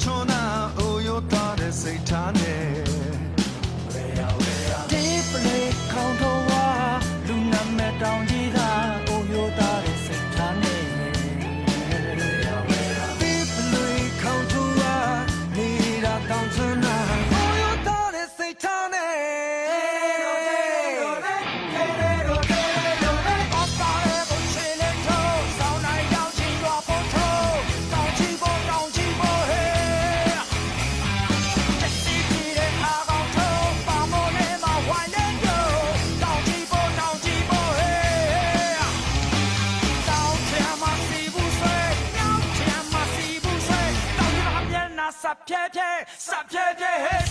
멈춰 စပ်ဖြဲဖြဲစပ်ဖြဲဖြဲဟဲ့